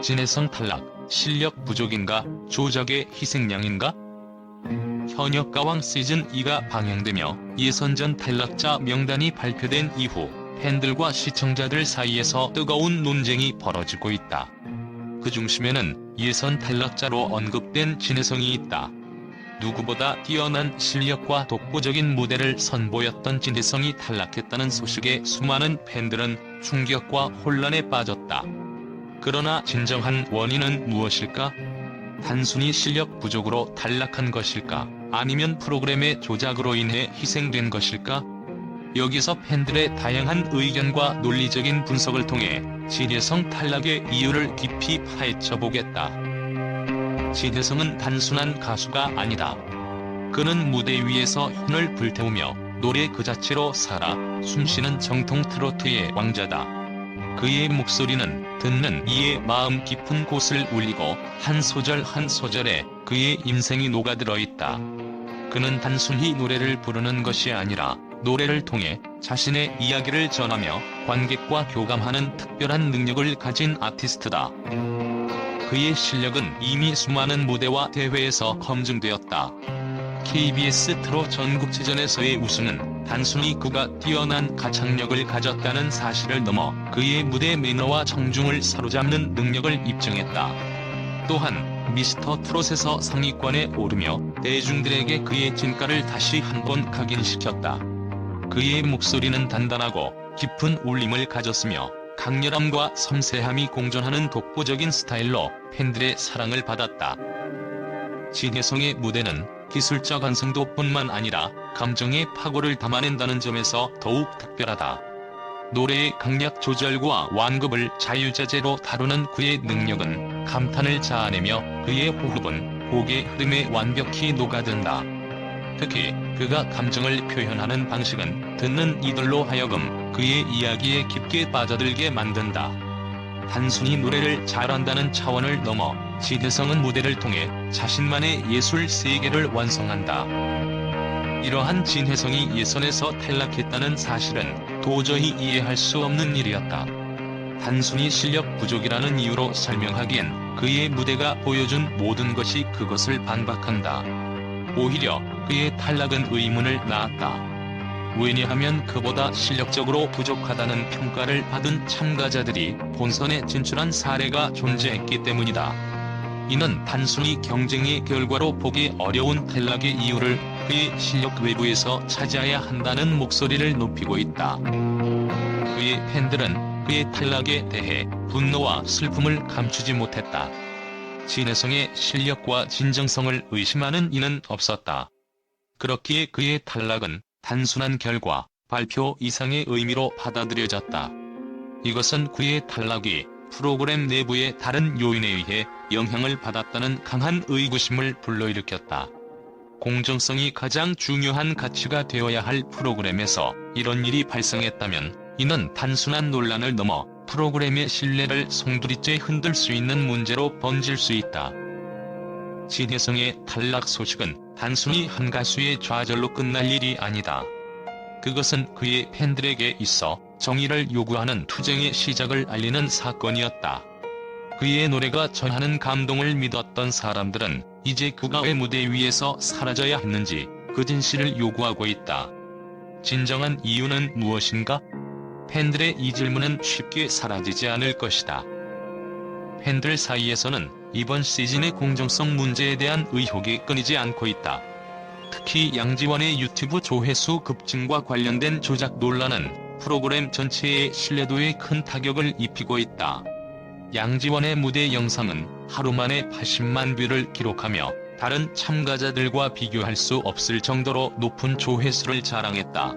진해성 탈락, 실력 부족인가, 조작의 희생양인가? 현역 가왕 시즌 2가 방영되며 예선전 탈락자 명단이 발표된 이후 팬들과 시청자들 사이에서 뜨거운 논쟁이 벌어지고 있다. 그 중심에는 예선 탈락자로 언급된 진해성이 있다. 누구보다 뛰어난 실력과 독보적인 무대를 선보였던 진해성이 탈락했다는 소식에 수많은 팬들은 충격과 혼란에 빠졌다. 그러나 진정한 원인은 무엇일까? 단순히 실력 부족으로 탈락한 것일까? 아니면 프로그램의 조작으로 인해 희생된 것일까? 여기서 팬들의 다양한 의견과 논리적인 분석을 통해 진해성 탈락의 이유를 깊이 파헤쳐 보겠다. 진해성은 단순한 가수가 아니다. 그는 무대 위에서 힘을 불태우며 노래 그 자체로 살아 숨쉬는 정통 트로트의 왕자다. 그의 목소리는 듣는 이의 마음 깊은 곳을 울리고 한 소절 한 소절에 그의 인생이 녹아들어 있다. 그는 단순히 노래를 부르는 것이 아니라 노래를 통해 자신의 이야기를 전하며 관객과 교감하는 특별한 능력을 가진 아티스트다. 그의 실력은 이미 수많은 무대와 대회에서 검증되었다. KBS 트롯 전국체전에서의 우승은 단순히 그가 뛰어난 가창력을 가졌다는 사실을 넘어 그의 무대 매너와 청중을 사로잡는 능력을 입증했다. 또한 미스터 트롯에서 상위권에 오르며 대중들에게 그의 진가를 다시 한 번 각인시켰다. 그의 목소리는 단단하고 깊은 울림을 가졌으며 강렬함과 섬세함이 공존하는 독보적인 스타일로 팬들의 사랑을 받았다. 진혜성의 무대는 기술적 완성도뿐만 아니라 감정의 파고를 담아낸다는 점에서 더욱 특별하다. 노래의 강약 조절과 완급을 자유자재로 다루는 그의 능력은 감탄을 자아내며 그의 호흡은 곡의 흐름에 완벽히 녹아든다. 특히 그가 감정을 표현하는 방식은 듣는 이들로 하여금 그의 이야기에 깊게 빠져들게 만든다. 단순히 노래를 잘한다는 차원을 넘어 지대성은 무대를 통해 자신만의 예술 세계를 완성한다. 이러한 진혜성이 예선에서 탈락했다는 사실은 도저히 이해할 수 없는 일이었다. 단순히 실력 부족이라는 이유로 설명하기엔 그의 무대가 보여준 모든 것이 그것을 반박한다. 오히려 그의 탈락은 의문을 낳았다. 왜냐하면 그보다 실력적으로 부족하다는 평가를 받은 참가자들이 본선에 진출한 사례가 존재했기 때문이다. 이는 단순히 경쟁의 결과로 보기 어려운 탈락의 이유를 그의 실력 외부에서 찾아야 한다는 목소리를 높이고 있다. 그의 팬들은 그의 탈락에 대해 분노와 슬픔을 감추지 못했다. 진혜성의 실력과 진정성을 의심하는 이는 없었다. 그렇기에 그의 탈락은 단순한 결과, 발표 이상의 의미로 받아들여졌다. 이것은 그의 탈락이 프로그램 내부의 다른 요인에 의해 영향을 받았다는 강한 의구심을 불러일으켰다. 공정성이 가장 중요한 가치가 되어야 할 프로그램에서 이런 일이 발생했다면 이는 단순한 논란을 넘어 프로그램의 신뢰를 송두리째 흔들 수 있는 문제로 번질 수 있다. 진혜성의 탈락 소식은 단순히 한 가수의 좌절로 끝날 일이 아니다. 그것은 그의 팬들에게 있어 정의를 요구하는 투쟁의 시작을 알리는 사건이었다. 그의 노래가 전하는 감동을 믿었던 사람들은 이제 그가 왜 무대 위에서 사라져야 했는지 그 진실을 요구하고 있다. 진정한 이유는 무엇인가? 팬들의 이 질문은 쉽게 사라지지 않을 것이다. 팬들 사이에서는 이번 시즌의 공정성 문제에 대한 의혹이 끊이지 않고 있다. 특히 양지원의 유튜브 조회수 급증과 관련된 조작 논란은 프로그램 전체의 신뢰도에 큰 타격을 입히고 있다. 양지원의 무대 영상은 하루 만에 80만 뷰를 기록하며 다른 참가자들과 비교할 수 없을 정도로 높은 조회수를 자랑했다.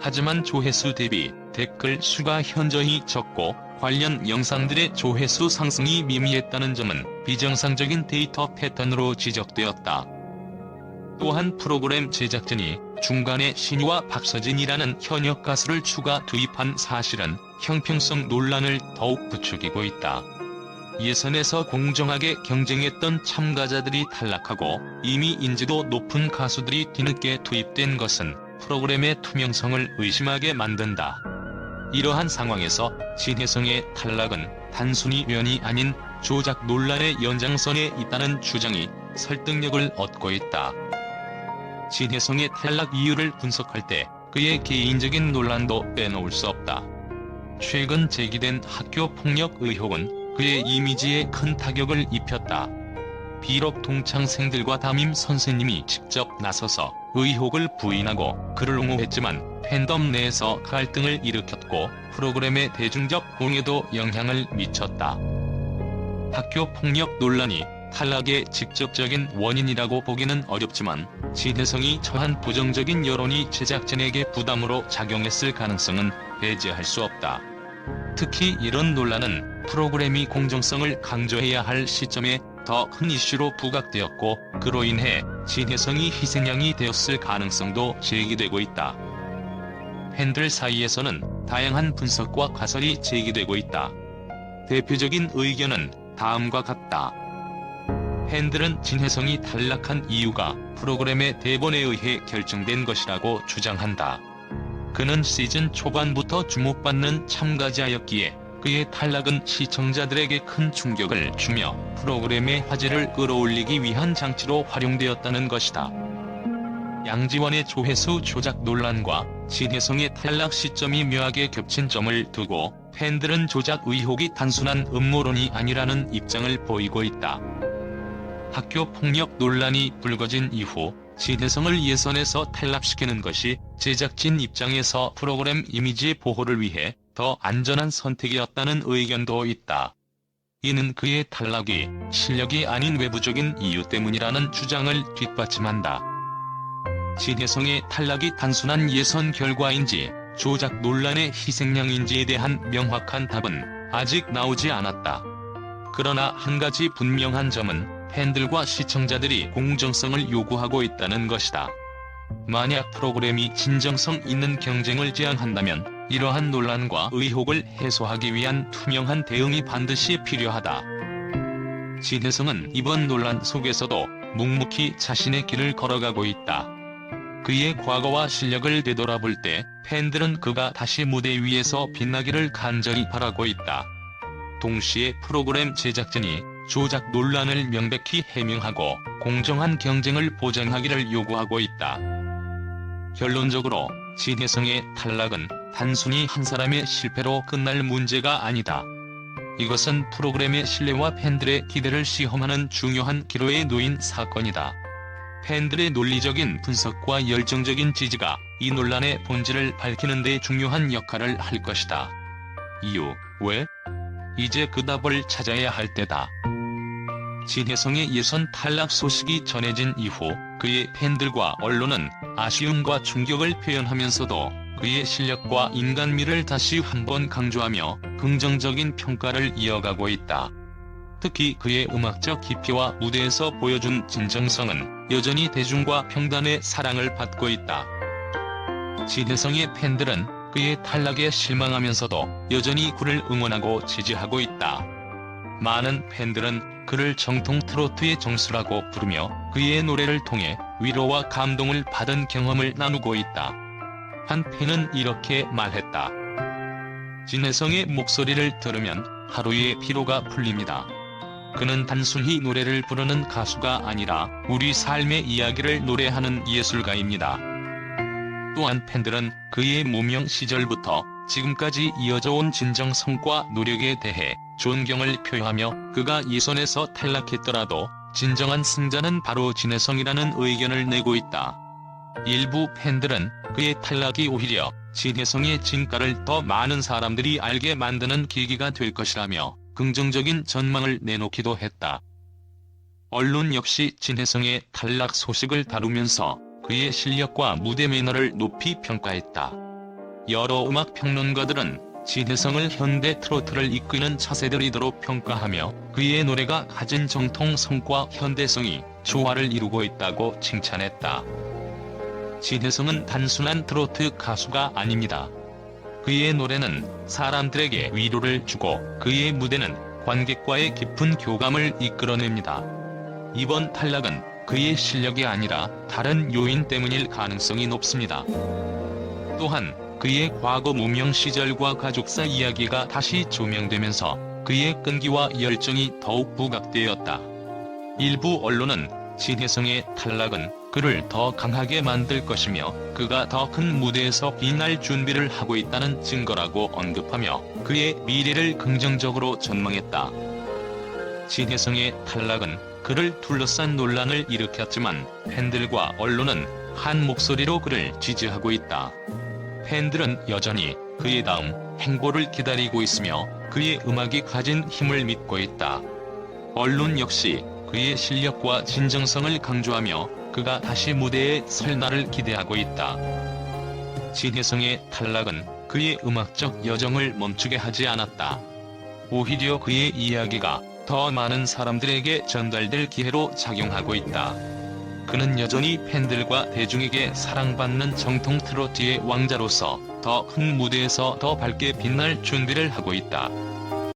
하지만 조회수 대비 댓글 수가 현저히 적고 관련 영상들의 조회수 상승이 미미했다는 점은 비정상적인 데이터 패턴으로 지적되었다. 또한 프로그램 제작진이 중간에 신이와 박서진이라는 현역 가수를 추가 투입한 사실은 형평성 논란을 더욱 부추기고 있다. 예선에서 공정하게 경쟁했던 참가자들이 탈락하고 이미 인지도 높은 가수들이 뒤늦게 투입된 것은 프로그램의 투명성을 의심하게 만든다. 이러한 상황에서 진혜성의 탈락은 단순히 면이 아닌 조작 논란의 연장선에 있다는 주장이 설득력을 얻고 있다. 진혜성의 탈락 이유를 분석할 때 그의 개인적인 논란도 빼놓을 수 없다. 최근 제기된 학교 폭력 의혹은 그의 이미지에 큰 타격을 입혔다. 비록 동창생들과 담임 선생님이 직접 나서서 의혹을 부인하고 그를 옹호했지만 팬덤 내에서 갈등을 일으켰고 프로그램의 대중적 공에도 영향을 미쳤다. 학교 폭력 논란이 탈락의 직접적인 원인이라고 보기는 어렵지만 진혜성이 처한 부정적인 여론이 제작진에게 부담으로 작용했을 가능성은 배제할 수 없다. 특히 이런 논란은 프로그램이 공정성을 강조해야 할 시점에 더 큰 이슈로 부각되었고 그로 인해 진혜성이 희생양이 되었을 가능성도 제기되고 있다. 팬들 사이에서는 다양한 분석과 가설이 제기되고 있다. 대표적인 의견은 다음과 같다. 팬들은 진혜성이 탈락한 이유가 프로그램의 대본에 의해 결정된 것이라고 주장한다. 그는 시즌 초반부터 주목받는 참가자였기에 그의 탈락은 시청자들에게 큰 충격을 주며 프로그램의 화제를 끌어올리기 위한 장치로 활용되었다는 것이다. 양지원의 조회수 조작 논란과 진혜성의 탈락 시점이 묘하게 겹친 점을 두고 팬들은 조작 의혹이 단순한 음모론이 아니라는 입장을 보이고 있다. 학교 폭력 논란이 불거진 이후 진혜성을 예선에서 탈락시키는 것이 제작진 입장에서 프로그램 이미지 보호를 위해 더 안전한 선택이었다는 의견도 있다. 이는 그의 탈락이 실력이 아닌 외부적인 이유 때문이라는 주장을 뒷받침한다. 진혜성의 탈락이 단순한 예선 결과인지 조작 논란의 희생양인지에 대한 명확한 답은 아직 나오지 않았다. 그러나 한 가지 분명한 점은 팬들과 시청자들이 공정성을 요구하고 있다는 것이다. 만약 프로그램이 진정성 있는 경쟁을 지향한다면 이러한 논란과 의혹을 해소하기 위한 투명한 대응이 반드시 필요하다. 진혜성은 이번 논란 속에서도 묵묵히 자신의 길을 걸어가고 있다. 그의 과거와 실력을 되돌아볼 때 팬들은 그가 다시 무대 위에서 빛나기를 간절히 바라고 있다. 동시에 프로그램 제작진이 조작 논란을 명백히 해명하고 공정한 경쟁을 보장하기를 요구하고 있다. 결론적으로 진혜성의 탈락은 단순히 한 사람의 실패로 끝날 문제가 아니다. 이것은 프로그램의 신뢰와 팬들의 기대를 시험하는 중요한 기로에 놓인 사건이다. 팬들의 논리적인 분석과 열정적인 지지가 이 논란의 본질을 밝히는 데 중요한 역할을 할 것이다. 이유, 왜? 이제 그 답을 찾아야 할 때다. 진혜성의 예선 탈락 소식이 전해진 이후 그의 팬들과 언론은 아쉬움과 충격을 표현하면서도 그의 실력과 인간미를 다시 한번 강조하며 긍정적인 평가를 이어가고 있다. 특히 그의 음악적 깊이와 무대에서 보여준 진정성은 여전히 대중과 평단의 사랑을 받고 있다. 진혜성의 팬들은 그의 탈락에 실망하면서도 여전히 그를 응원하고 지지하고 있다. 많은 팬들은 그를 정통 트로트의 정수라고 부르며 그의 노래를 통해 위로와 감동을 받은 경험을 나누고 있다. 한 팬은 이렇게 말했다. 진혜성의 목소리를 들으면 하루의 피로가 풀립니다. 그는 단순히 노래를 부르는 가수가 아니라 우리 삶의 이야기를 노래하는 예술가입니다. 또한 팬들은 그의 무명 시절부터 지금까지 이어져 온 진정 성과 노력에 대해 존경을 표하며 그가 예선에서 탈락했더라도 진정한 승자는 바로 진혜성이라는 의견을 내고 있다. 일부 팬들은 그의 탈락이 오히려 진혜성의 진가를 더 많은 사람들이 알게 만드는 계기가 될 것이라며 긍정적인 전망을 내놓기도 했다. 언론 역시 진혜성의 탈락 소식을 다루면서 그의 실력과 무대 매너를 높이 평가했다. 여러 음악 평론가들은 진혜성을 현대 트로트를 이끄는 차세대리더로 평가하며 그의 노래가 가진 정통성과 현대성이 조화를 이루고 있다고 칭찬했다. 진혜성은 단순한 트로트 가수가 아닙니다. 그의 노래는 사람들에게 위로를 주고 그의 무대는 관객과의 깊은 교감을 이끌어냅니다. 이번 탈락은 그의 실력이 아니라 다른 요인 때문일 가능성이 높습니다. 또한 그의 과거 무명 시절과 가족사 이야기가 다시 조명되면서 그의 끈기와 열정이 더욱 부각되었다. 일부 언론은 진혜성의 탈락은 그를 더 강하게 만들 것이며 그가 더 큰 무대에서 빛날 준비를 하고 있다는 증거라고 언급하며 그의 미래를 긍정적으로 전망했다. 진혜성의 탈락은 그를 둘러싼 논란을 일으켰지만 팬들과 언론은 한 목소리로 그를 지지하고 있다. 팬들은 여전히 그의 다음 행보를 기다리고 있으며 그의 음악이 가진 힘을 믿고 있다. 언론 역시 그의 실력과 진정성을 강조하며 그가 다시 무대에 설 날을 기대하고 있다. 진혜성의 탈락은 그의 음악적 여정을 멈추게 하지 않았다. 오히려 그의 이야기가 더 많은 사람들에게 전달될 기회로 작용하고 있다. 그는 여전히 팬들과 대중에게 사랑받는 정통 트로트의 왕자로서 더 큰 무대에서 더 밝게 빛날 준비를 하고 있다.